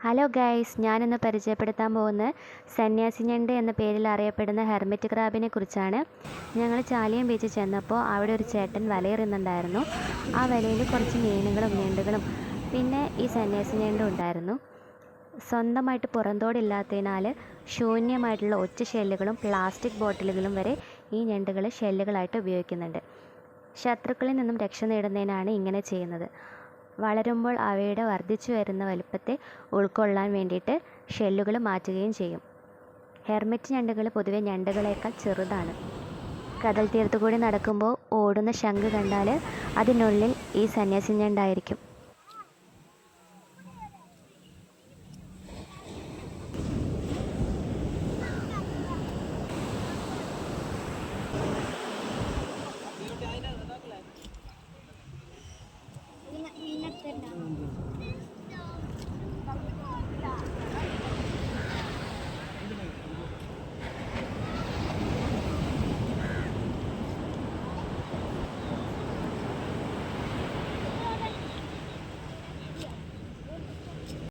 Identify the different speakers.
Speaker 1: Hello guys ഞാനിന്ന് പരിചയപ്പെടുത്താൻ പോകുന്നത് സന്യാസി ഞണ്ട് എന്ന പേരിൽ അറിയപ്പെടുന്ന ഹെർമിറ്റ് ക്രാബിനെ കുറിച്ചാണ്. ഞങ്ങൾ ചാലിയം ബീച്ചിൽ ചെന്നപ്പോൾ അവിടെ ഒരു ചേട്ടൻ വലയെറിയുന്നുണ്ടായിരുന്നു. ആ വലയിൽ കുറച്ച് മീനുകളും ഞണ്ടുകളും പിന്നെ ഈ സന്യാസി ഞണ്ടും ഉണ്ടായിരുന്നു. സ്വന്തമായിട്ട് പുറന്തോടില്ലാത്തതിനാൽ ശൂന്യമായിട്ടുള്ള ഒറ്റ ഷെല്ലുകളും പ്ലാസ്റ്റിക് ബോട്ടിലുകളും വരെ ഈ ഞണ്ടുകൾ ഷെല്ലുകളായിട്ട് ഉപയോഗിക്കുന്നുണ്ട്. ശത്രുക്കളിൽ നിന്നും രക്ഷ നേടുന്നതിനാണ് ഇങ്ങനെ ചെയ്യുന്നത്. വളരുമ്പോൾ അവയുടെ വർദ്ധിച്ചു വരുന്ന വലുപ്പത്തെ ഉൾക്കൊള്ളാൻ വേണ്ടിയിട്ട് ഷെല്ലുകൾ മാറ്റുകയും ചെയ്യും. ഹെർമിറ്റ് ഞണ്ടുകൾ പൊതുവെ ഞണ്ടുകളേക്കാൾ ചെറുതാണ്. കടൽ തീരത്തു കൂടി നടക്കുമ്പോൾ ഓടുന്ന ശംഖ് കണ്ടാൽ അതിനുള്ളിൽ ഈ സന്യാസി ഞണ്ടായിരിക്കും. 嗯